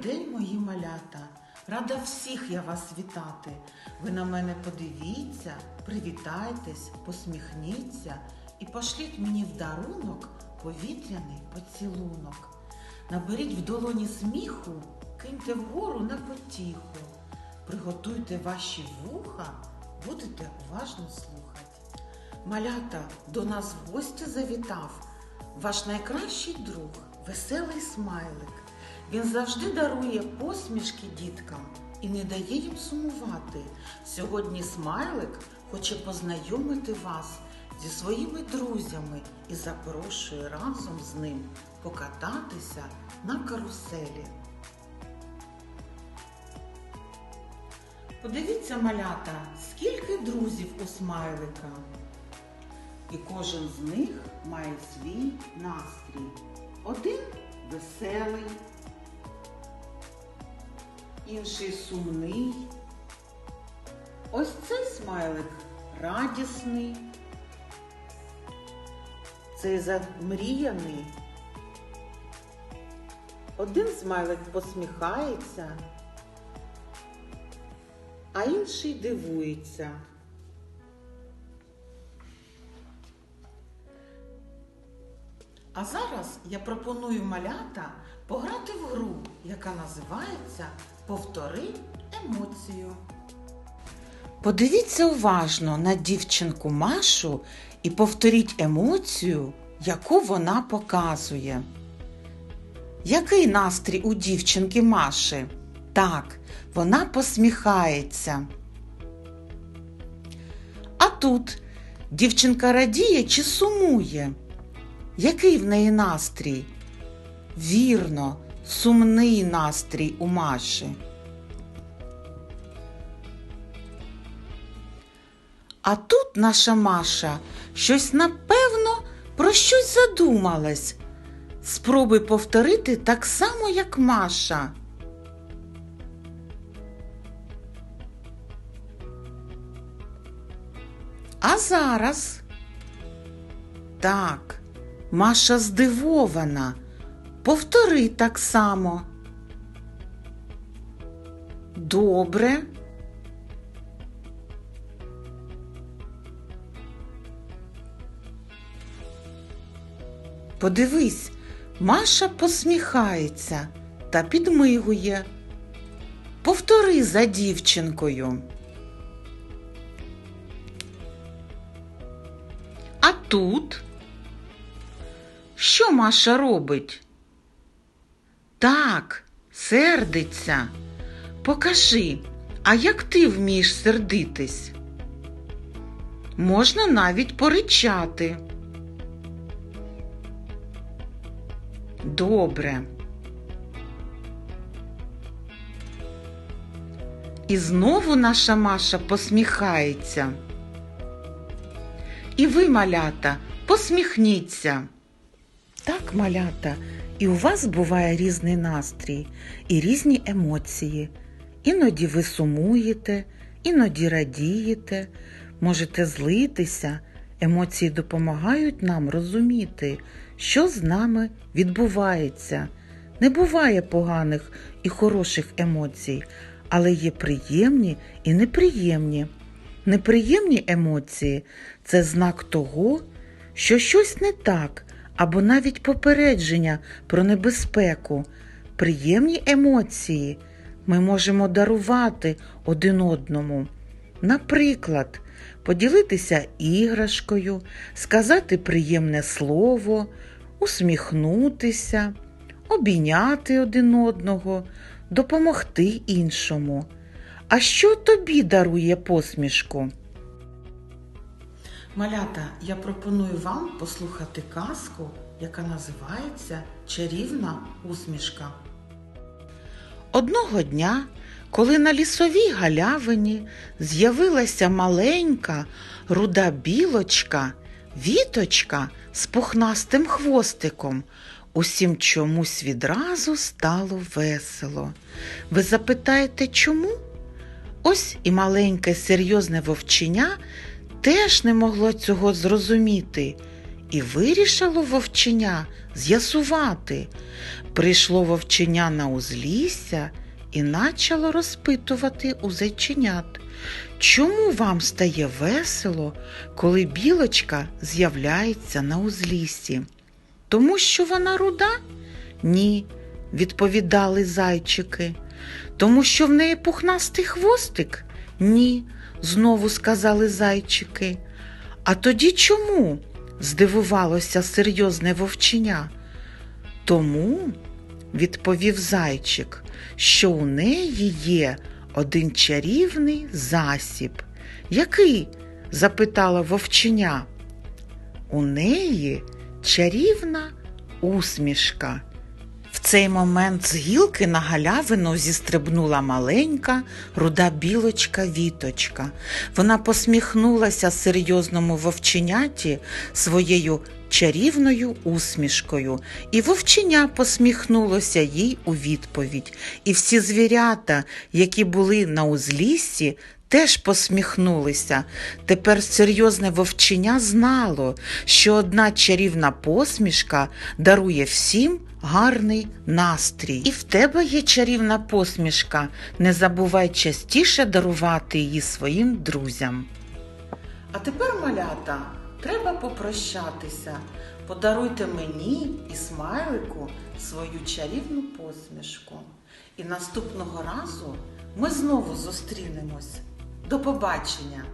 день, мої малята! Рада всіх я вас вітати. Ви на мене подивіться, привітайтесь, посміхніться і пошліть мені в дарунок повітряний поцілунок. Наберіть в долоні сміху, киньте вгору на потіху. Приготуйте ваші вуха, будете уважно слухати. Малята до нас в гості завітав ваш найкращий друг, веселий смайлик. Він завжди дарує посмішки діткам і не дає їм сумувати. Сьогодні смайлик хоче познайомити вас зі своїми друзями і запрошує разом з ним покататися на каруселі. Подивіться, малята, скільки друзів у смайлика. І кожен з них має свій настрій. Один веселий, інший сумний. Ось цей смайлик радісний, цей замріяний. Один смайлик посміхається, а інший дивується. А зараз я пропоную малята пограти в гру, яка називається Повтори емоцію. Подивіться уважно на дівчинку Машу і повторіть емоцію, яку вона показує. Який настрій у дівчинки Маші? Так, вона посміхається. А тут дівчинка радіє чи сумує? Який в неї настрій? Вірно, сумний настрій у Маші. А тут наша Маша щось напевно про щось задумалась. Спробуй повторити так само, як Маша. А зараз. Так, Маша здивована. Повтори так само. Добре. Подивись, Маша посміхається та підмигує. Повтори за дівчинкою. А тут що Маша робить? Так, сердиться. Покажи, а як ти вмієш сердитись? Можна навіть поричати. Добре. І знову наша Маша посміхається. І ви, малята, посміхніться. Так, малята, і у вас буває різний настрій і різні емоції. Іноді ви сумуєте, іноді радієте, можете злитися. Емоції допомагають нам розуміти, що з нами відбувається. Не буває поганих і хороших емоцій, але є приємні і неприємні. Неприємні емоції це знак того, що щось не так, або навіть попередження про небезпеку. Приємні емоції ми можемо дарувати один одному. Наприклад, поділитися іграшкою, сказати приємне слово, усміхнутися, обійняти один одного, допомогти іншому. А що тобі дарує посмішку? Малята, я пропоную вам послухати казку, яка називається Чарівна усмішка. Одного дня, коли на лісовій галявині з'явилася маленька руда білочка, віточка з пухнастим хвостиком, усім чомусь відразу стало весело. Ви запитаєте, чому? Ось і маленьке серйозне вовченя теж не могло цього зрозуміти І вирішило вовченя з'ясувати. Прийшло вовченя на узлісся і начало розпитувати у зайченят. Чому вам стає весело, коли білочка з'являється на узліссі? Тому що вона руда? Ні, відповідали зайчики. Тому що в неї пухнастий хвостик? Ні, знову сказали зайчики. А тоді чому? здивувалося серйозне вовченя. Тому, відповів зайчик, що у неї є один чарівний засіб. Який? запитала вовченя. У неї чарівна усмішка. Цей момент з гілки на галявину зістрибнула маленька руда білочка Віточка. Вона посміхнулася серйозному вовченяті своєю чарівною усмішкою, і вовченя посміхнулося їй у відповідь. І всі звірята, які були на узліссі, теж посміхнулися. Тепер серйозне вовченя знало, що одна чарівна посмішка дарує всім гарний настрій. І в тебе є чарівна посмішка. Не забувай частіше дарувати її своїм друзям. А тепер, малята, треба попрощатися. Подаруйте мені і смайлику свою чарівну посмішку. І наступного разу ми знову зустрінемось. До побачення!